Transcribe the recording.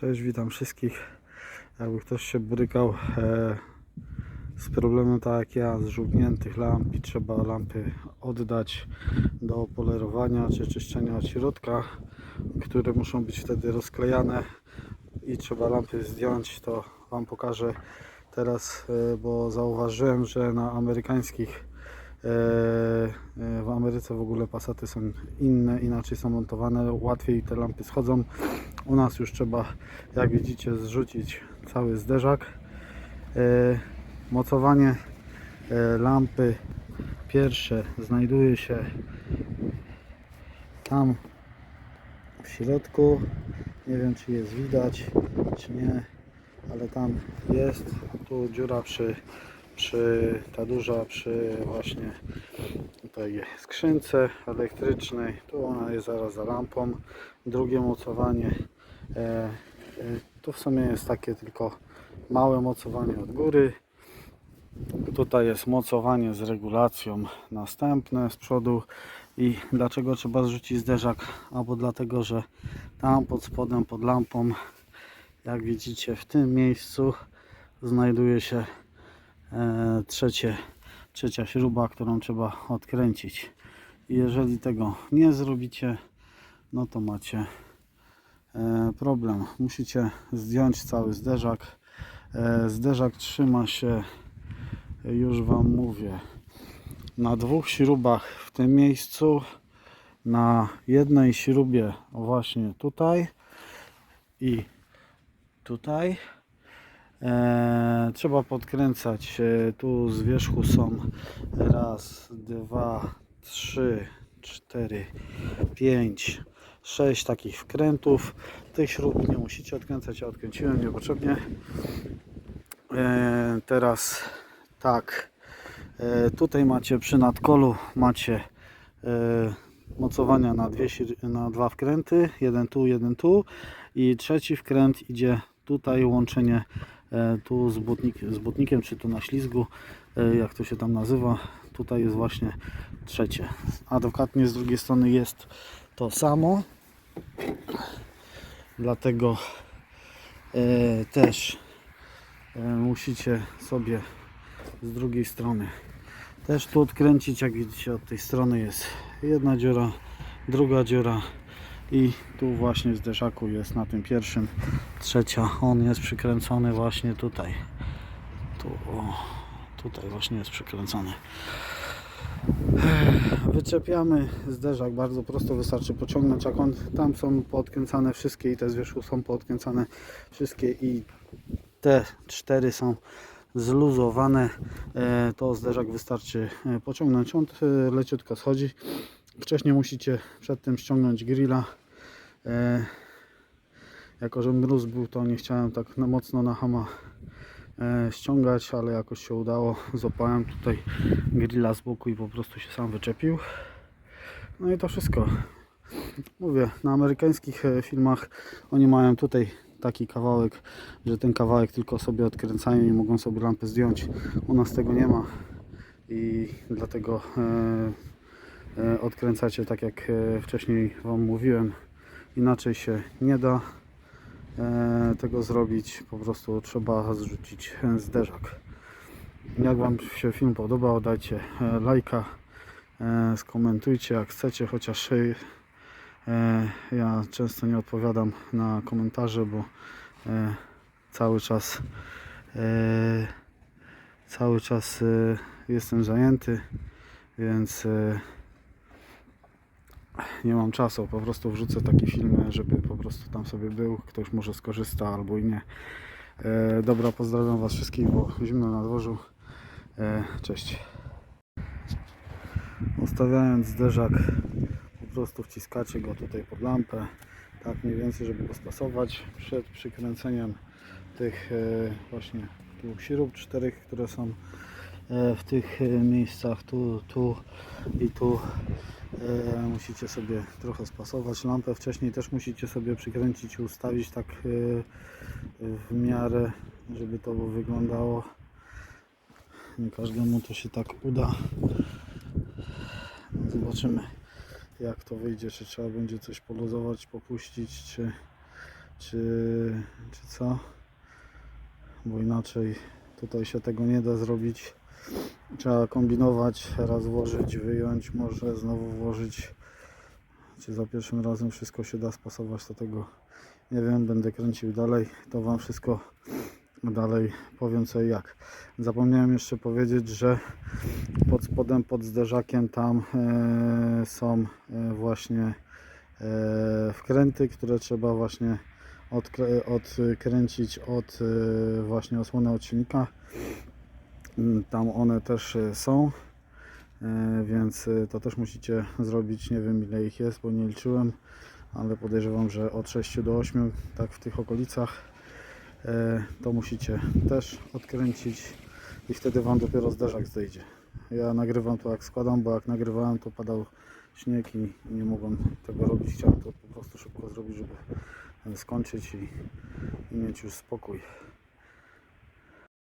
Cześć, witam wszystkich. Jakby ktoś się borykał e, z problemem tak jak ja, z żółkniętych lamp i trzeba lampy oddać do polerowania czy czyszczenia od środka, które muszą być wtedy rozklejane i trzeba lampy zdjąć, to Wam pokażę teraz, e, bo zauważyłem, że na amerykańskich e, e, w Ameryce w ogóle pasaty są inne, inaczej są montowane, łatwiej te lampy schodzą. U nas już trzeba, jak widzicie, zrzucić cały zderzak. E, mocowanie e, lampy pierwsze znajduje się tam w środku. Nie wiem, czy jest widać, czy nie, ale tam jest. Tu dziura przy, przy ta duża przy właśnie tutaj skrzynce elektrycznej. Tu ona jest zaraz za lampą. Drugie mocowanie. E, e, tu w sumie jest takie tylko małe mocowanie od góry. Tutaj jest mocowanie z regulacją następne z przodu. I dlaczego trzeba zrzucić zderzak? Albo dlatego, że tam pod spodem, pod lampą, jak widzicie w tym miejscu znajduje się e, trzecie, trzecia śruba, którą trzeba odkręcić. I jeżeli tego nie zrobicie, no to macie problem. Musicie zdjąć cały zderzak. E, zderzak trzyma się, e, już Wam mówię, na dwóch śrubach w tym miejscu, na jednej śrubie właśnie tutaj i tutaj. E, trzeba podkręcać. E, tu z wierzchu są raz, dwa, trzy, cztery, pięć, sześć takich wkrętów. Tych śrub nie musicie odkręcać, ja odkręciłem niepotrzebnie. E, teraz tak. E, tutaj macie przy nadkolu macie e, mocowania na, dwie, na dwa wkręty. Jeden tu, jeden tu. I trzeci wkręt idzie tutaj łączenie tu z, butnik, z butnikiem, czy tu na ślizgu, jak to się tam nazywa. Tutaj jest właśnie trzecie. Adekwatnie z drugiej strony jest to samo. Dlatego e, też e, musicie sobie z drugiej strony też tu odkręcić. Jak widzicie, od tej strony jest jedna dziura, druga dziura i tu właśnie w zderzaku jest na tym pierwszym trzecia. On jest przykręcony właśnie tutaj. Tu, o, tutaj właśnie jest przykręcony. Wyczepiamy zderzak bardzo prosto, wystarczy pociągnąć jak on, tam są poodkręcane wszystkie i te z są poodkręcane wszystkie i te cztery są zluzowane. E, to zderzak wystarczy e, pociągnąć. On e, leciutko schodzi. Wcześniej musicie przed tym ściągnąć grilla. Jako że mróz był to nie chciałem tak mocno na hama ściągać ale jakoś się udało złapałem tutaj grilla z boku i po prostu się sam wyczepił no i to wszystko mówię na amerykańskich e, filmach oni mają tutaj taki kawałek, że ten kawałek tylko sobie odkręcają i mogą sobie lampy zdjąć. U nas tego nie ma i dlatego e, e, odkręcacie tak jak e, wcześniej Wam mówiłem. Inaczej się nie da e, tego zrobić, po prostu trzeba zrzucić zderzak. Jak Wam się film podobał, dajcie e, lajka, e, skomentujcie jak chcecie, chociaż e, E, Ja często nie odpowiadam na komentarze, bo e, cały czas e, cały czas e, jestem zajęty, więc e, nie mam czasu. Po prostu wrzucę takie filmy, żeby po prostu tam sobie był. Ktoś może skorzysta albo i nie. E, Dobra, pozdrawiam Was wszystkich, bo zimno na dworzu. E, Cześć. Ustawiając zderzak po prostu wciskacie go tutaj pod lampę tak mniej więcej, żeby go spasować przed przykręceniem tych e, właśnie tu śrub czterech, które są w tych e, miejscach tu, tu i tu e, musicie sobie trochę spasować. Lampę wcześniej też musicie sobie przykręcić i ustawić tak e, w miarę żeby to wyglądało. Nie każdemu to się tak uda. Zobaczymy jak to wyjdzie, czy trzeba będzie coś poluzować, popuścić, czy, czy, czy co, bo inaczej tutaj się tego nie da zrobić. Trzeba kombinować, raz włożyć, wyjąć, może znowu włożyć. Czy za pierwszym razem wszystko się da spasować, to tego nie wiem, będę kręcił dalej, to Wam wszystko dalej powiem co i jak. Zapomniałem jeszcze powiedzieć, że pod spodem, pod zderzakiem tam e, są e, właśnie e, wkręty, które trzeba właśnie odkrę- odkręcić od e, właśnie osłony od silnika. Mm, Tam one też e, są, e, więc e, to też musicie zrobić. Nie wiem ile ich jest, bo nie liczyłem, ale podejrzewam, że od 6 do 8, tak w tych okolicach, to musicie też odkręcić i wtedy Wam dopiero zderzak zdejdzie. Ja nagrywam to jak składam, bo jak nagrywałem to padał śnieg i nie mogłem tego robić. Chciałem to po prostu szybko zrobić, żeby skończyć i, i mieć już spokój.